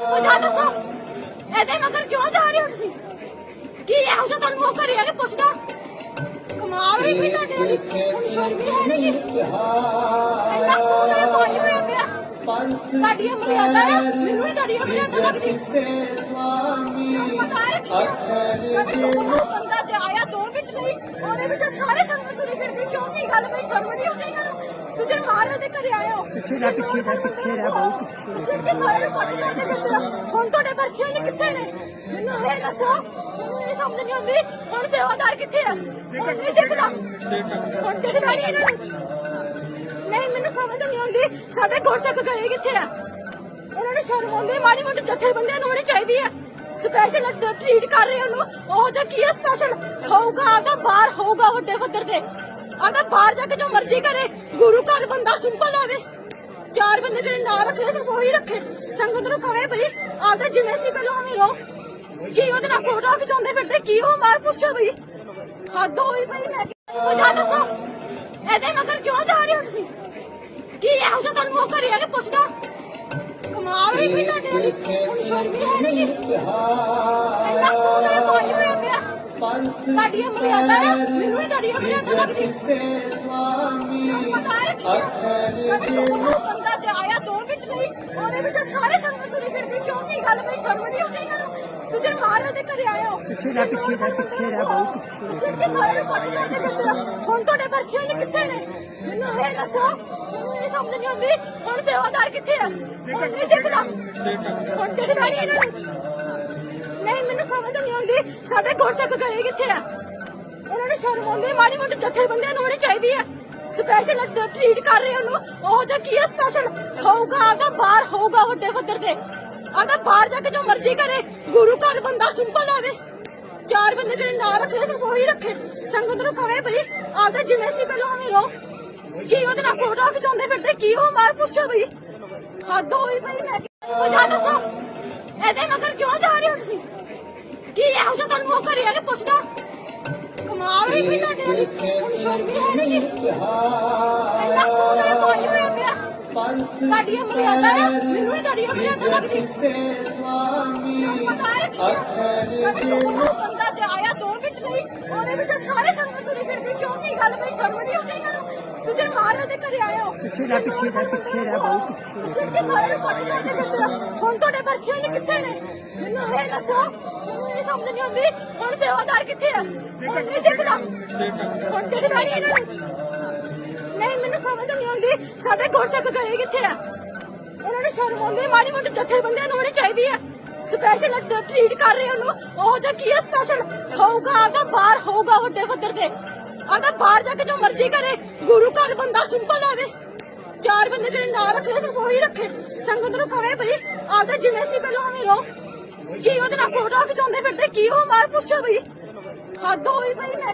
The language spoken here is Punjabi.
ਉਹ ਦੱਸੋ? ਇਹਦੇ ਮਗਰ ਕਿਉਂ ਜਾ ਰਹੇ ਹੋ ਤੁਸੀਂ? ਕੀ ਇਹੋ ਜਿਹਾ ਤੁਹਾਨੂੰ ਉਹ ਕਰਿਆ ਕਿ ਪੁੱਛਦਾ? ਕਮਾਲ ਹੋਈ ਵੀ ਤੁਹਾਡੇ ਵਾਲੀ। ਹੁਣ ਸ਼ਰਮ ਹੀ ਹੈ ਨਹੀਂ ਇੰਨਾ ਖੂਨ ਹੈ ਪਾਈ ਹੋਇਆ ਪਿਆ। ਤੁਹਾਡੀ ਮਰਿਆਦਾ ਹੈ ਮੈਨੂੰ ਹੀ ਤੁਹਾਡੀ ਮਰਿਆਦਾ ਲੱਗਦੀ। ਪਤਾ ਬੰਦਾ ਤੇ ਆਇਆ 2 ਮਿੰਟ ਲਈ, ਉਹਦੇ ਵਿੱਚ ਸਾਰੇ ਸੰਗਤ ਤੁਰੀ ਫਿਰਦੀ। ਕਿਉਂ ਕੀ ਗੱਲ? ਬਈ ਸ਼ਰਮ ਨਹੀਂ ਆਉਂਦੀ ਇਹਨਾਂ ਮਾਰੇ ਦੇ ਘਰੇ ਹੋ ਪਿੱਛੇ ਰਹਿ, ਪਿੱਛੇ ਰਹਿ, ਪਿੱਛੇ ਰਹਿ, ਬਹੁਤ ਪਿੱਛੇ। ਤੁਸੀਂ ਸਾਰੇ ਨੂੰ ਫਿਰਦੇ ਹੋ। ਹੁਣ ਤੁਹਾਡੇ ਪਰਚੀਆਂ ਨੇ ਕਿੱਥੇ ਨੇ? ਮੈਨੂੰ ਇਹ ਦੱਸੋ ਮੈਨੂੰ ਇਹ ਸਮਝ ਨਹੀਂ ਆਉਂਦੀ ਹੁਣ ਸੇਵਾਦਾਰ ਕਿੱਥੇ ਆ? ਹੁਣ ਨਹੀਂ ਦਿਖਦਾ ਹੁਣ ਦਿਖਦਾ ਨਹੀਂ ਇਹਨਾਂ ਨੂੰ। ਨਹੀਂ ਮੈਨੂੰ ਸਮਝ ਨਹੀਂ ਆਉਂਦੀ ਸਾਡੇ ਤੱਕ ਗਏ ਕਿੱਥੇ ਆ? ਉਹਨਾਂ ਨੂੰ ਸ਼ਰਮ ਆਉਂਦੀ ਹੈ, ਮਾੜੀ ਮੋਟੀ ਜੱਥੇ ਬੰਦਿਆਂ ਨੂੰ ਹੋਣੀ ਚਾਹੀਦੀ ਹੈ ਸਪੈਸ਼ਲ ਟ੍ਰੀਟ ਕਰ ਰਹੇ ਉਹਨੂੰ। ਉਹ ਜਿਹਾ ਕੀ ਹੈ ਸਪੈਸ਼ਲ ਹੋਊਗਾ ਆਦਾ ਬਾਹਰ ਹੋਊਗਾ ਵੱਡੇ ਪੱਧਰ ਤੇ। ਆਦਾ ਬਾਹਰ ਜਾ ਕੇ ਜੋ ਮਰਜ਼ੀ ਕਰੇ, ਗੁਰੂ ਘਰ ਬੰਦਾ ਸਿੰਪਲ ਆਵੇ। ਚਾਰ ਬੰਦੇ ਜਿਹੜੇ ਨਾਂ ਰੱਖ ਸਿਰਫ ਉਹੀ ਰੱਖੇ। ਸੰਗਤ ਨੂੰ ਕਵੇ ਭਈ, ਆਪਦਾ ਜਿਵੇਂ ਸੀ, ਪਹਿਲਾਂ ਉਵੇਂ ਰਹੋ। ਕੀ ਉਹਦੇ ਨਾਲ ਫੋਟੋ ਖਿਚਾਉਂਦੇ ਫਿਰਦੇ, ਕੀ ਉਹ ਮਾਰ ਪੁੱਛੋ ਭਈ? ਹੱਦ ਹੋਈ ਭਈ ਲੈ ਕੇ ਉਹ ਦੱਸੋ? ਇਹਦੇ ਮਗਰ ਕਿਉਂ ਜਾ ਰਹੇ ਹੋ ਤੁਸੀਂ? ਕੀ ਇਹੋ ਜਿਹਾ ਤੁਹਾਨੂੰ ਉਹ ਕਰਿਆ ਕਿ ਪੁੱਛਦਾ? ਕਮਾਲ ਹੋਈ ਵੀ ਤੁਹਾਡੇ ਵਾਲੀ। ਹੁਣ ਸ਼ਰਮ ਹੀ ਹੈ ਨਹੀਂ ਇੰਨਾ ਖੂਨ ਹੈ ਪਾਈ ਇਹ ਮਰਿਆਦਾ ਹੈ ਮੈਨੂੰ ਹੀ ਤੁਹਾਡੀ ਇਹ ਮਰਿਆਦਾ ਲੱਗਦੀ ਪਤਾ ਕਦੇ ਤੂੰ ਬੰਦਾ ਤੇ ਆਇਆ 2 ਮਿੰਟ ਲਈ ਉਹਦੇ ਵਿੱਚ ਸਾਰੇ ਸੰਗਤ ਤੁਰੀ ਫਿਰਦੀ ਕਿਉਂ ਕੀ ਗੱਲ ਬਈ ਸ਼ਰਮ ਨਹੀਂ ਆਉਂਦੀ ਨੂੰ। ਤੁਸੀਂ ਮਾਰੇ ਦੇ ਘਰੇ ਆਏ ਹੋ। ਪਿੱਛੇ ਰਹਿ, ਪਿੱਛੇ ਰਹਿ, ਪਿੱਛੇ ਰਹਿ, ਬਹੁਤ ਪਿੱਛੇ। ਤੁਸੀਂ ਕਿ ਸਾਰੇ ਨੂੰ ਪੱਟ ਕਰਦੇ ਫਿਰਦੇ ਹੋ। ਹੁਣ ਤੁਹਾਡੇ ਪਰਚੀਆਂ ਨੇ ਕਿੱਥੇ ਨੇ? ਮੈਨੂੰ ਇਹ ਦੱਸੋ ਮੈਨੂੰ ਇਹ ਸਮਝ ਨਹੀਂ ਆਉਂਦੀ ਹੁਣ ਸੇਵਾਦਾਰ ਕਿੱਥੇ ਆ? ਹੁਣ ਨਹੀਂ ਦਿਖਦਾ। ਹੁਣ ਦਿਖਦਾ ਨਹੀਂ ਇਹਨਾਂ ਨੂੰ। ਨਹੀਂ ਮੈਨੂੰ ਨਹੀਂ ਆਉਂਦੀ। ਸਾਡੇ ਕੋਲ ਤੱਕ ਗਏ ਕਿੱਥੇ ਆ? ਉਹਨਾਂ ਨੂੰ ਸ਼ਰਮ ਆਉਂਦੀ ਮਾੜੀ ਮੋਟੀ ਜੱਥੇ ਬੰਦਿਆਂ ਨੂੰ ਹੋਣੀ ਚਾਹੀਦੀ ਹੈ। ਸਪੈਸ਼ਲ ਟ੍ਰੀਟ ਕਰ ਰਹੇ ਉਹਨੂੰ। ਉਹ ਜਿਹਾ ਕੀ ਹੈ ਸਪੈਸ਼ਲ ਹੋਊਗਾ ਆਦਾ ਬਾਹਰ ਹੋਊਗਾ ਵੱਡੇ ਪੱਧਰ ਤੇ। ਆਦਾ ਬਾਹਰ ਜਾ ਕੇ ਜੋ ਮਰਜ਼ੀ ਕਰੇ। ਗੁਰੂ ਘਰ ਬੰਦਾ ਸਿੰਪਲ ਆਵੇ। ਚਾਰ ਬੰਦੇ ਜਿਹੜੇ ਨਾਂ ਰੱਖ ਸਿਰਫ ਉਹੀ ਰੱਖੇ। ਸੰਗਤ ਨੂੰ ਕਵੇ ਭਈ ਆਪਦਾ ਜਿਵੇਂ ਸੀ ਪਹਿਲਾਂ ਉਵੇਂ ਰਹੋ। ਕੀ ਉਹਦੇ ਨਾਲ ਫੋਟੋ ਖਿਚਾਉਂਦੇ ਫਿਰਦੇ? ਕੀ ਉਹ ਮਾਰ ਪੁੱਛੋ ਭਈ ਹੱਦ ਹੋਈ ਭਈ ਲੈ ਕੇ ਉਹ ਦੱਸੋ ਇਹਦੇ ਮਗਰ ਕਿਉਂ ਜਾ ਰਹੇ ਹੋ ਤੁਸੀਂ? ਕੀ ਇਹੋ ਜਿਹਾ ਤੁਹਾਨੂੰ ਉਹ ਕਰਿਆ ਕਿ ਪੁੱਛਦਾ? ਕਮਾਲ ਹੋਈ ਵੀ ਤੁਹਾਡੇ ਵਾਲੀ। ਹੁਣ ਸ਼ਰਮ ਹੀ ਹੈ ਨਹੀਂ ਇੰਨਾ ਖੂਨ ਹੈ ਪਾਈ ਹੋਇਆ ਪਿਆ। ਤੁਹਾਡੀ ਇਹ ਮਰਿਆਦਾ ਹੈ ਮੈਨੂੰ ਹੀ ਤੁਹਾਡੀ ਇਹ ਮਰਿਆਦਾ ਲੱਗਦੀ। ਪਤਾ ਰੱਖਿਆ ਕਦੇ ਤੂੰ ਬੰਦਾ ਤੇ ਆਇਆ 2 ਮਿੰਟ ਲਈ। ਉਹਦੇ ਵਿੱਚ ਸਾਰੇ ਸੰਗਤ ਤੁਰੀ ਫਿਰਦੀ। ਕਿਉਂ ਕੀ ਗੱਲ ਬਈ ਸ਼ਰਮ ਨਹੀਂ ਆਉਂਦੀ ਇਹਨਾਂ ਨੂੰ ਤੁਸੀਂ ਮਾਰੇ ਦੇ ਘਰੇ ਆਏ ਹੋ। ਪਿੱਛੇ ਰਹਿ, ਪਿੱਛੇ ਰਹਿ, ਪਿੱਛੇ ਰਹਿ, ਬਹੁਤ ਪਿੱਛੇ। ਕਿ ਸਾਰੇ ਨੂੰ ਪੱਟ ਕਰਦੇ ਫਿਰਦੇ ਹੋ। ਹੁਣ ਤੁਹਾਡੇ ਪਰਚੀਆਂ ਕਿੱਥੇ ਨੇ? ਮੈਨੂੰ ਇਹ ਦੱਸੋ। ਮੈਨੂੰ ਇਹ ਸਮਝ ਨਹੀਂ ਆਉਂਦੀ। ਹੁਣ ਸੇਵਾਦਾਰ ਕਿੱਥੇ ਆ? ਹੁਣ ਨਹੀਂ ਦਿਖਦਾ ਹੁਣ ਦਿਖਦਾ ਨਹੀਂ ਇਹਨਾਂ ਨੂੰ ਨਹੀਂ, ਮੈਨੂੰ ਸਮਝ ਨਹੀਂ ਆਉਂਦੀ। ਸਾਡੇ ਕੋਲ ਤੱਕ ਗਏ ਕਿੱਥੇ ਆ? ਉਹਨਾਂ ਨੂੰ ਸ਼ਰਮ ਆਉਂਦੀ। ਮਾੜੀ ਮੋਟੀ ਜੱਥੇ ਬੰਦਿਆਂ ਨੂੰ ਹੋਣੀ ਚਾਹੀਦੀ ਹੈ ਸਪੈਸ਼ਲ ਟ੍ਰੀਟ ਕਰ ਰਹੇ ਉਹਨੂੰ। ਉਹ ਜਿਹਾ ਕੀ ਹੈ ਸਪੈਸ਼ਲ ਹੋਊਗਾ ਆਦਾ ਬਾਹਰ ਹੋਊਗਾ ਵੱਡੇ ਪੱਧਰ ਤੇ। ਆਦਾ ਬਾਹਰ ਜਾ ਕੇ ਜੋ ਮਰਜ਼ੀ ਕਰੇ। ਗੁਰੂ ਘਰ ਬੰਦਾ ਸਿੰਪਲ ਆਵੇ। ਚਾਰ ਬੰਦੇ ਜਿਹੜੇ ਨਾ ਰੱਖ ਲਏ ਸਿਰਫ ਉਹੀ ਰੱਖੇ। ਸੰਗਤ ਨੂੰ ਕਵੇ ਭਈ ਆਪਦਾ ਜਿਵੇਂ ਸੀ ਪਹਿਲਾਂ ਉਵੇਂ ਰਹੋ। ਕੀ ਉਹਦੇ ਨਾਲ ਫੋਟੋ ਖਿਚਾਉਂਦੇ ਫਿਰਦੇ, ਕੀ ਉਹ ਮਾਰ ਪੁੱਛੋ ਭਈ? ਹੱਦ ਹੋਈ ਭਈ ਲੈ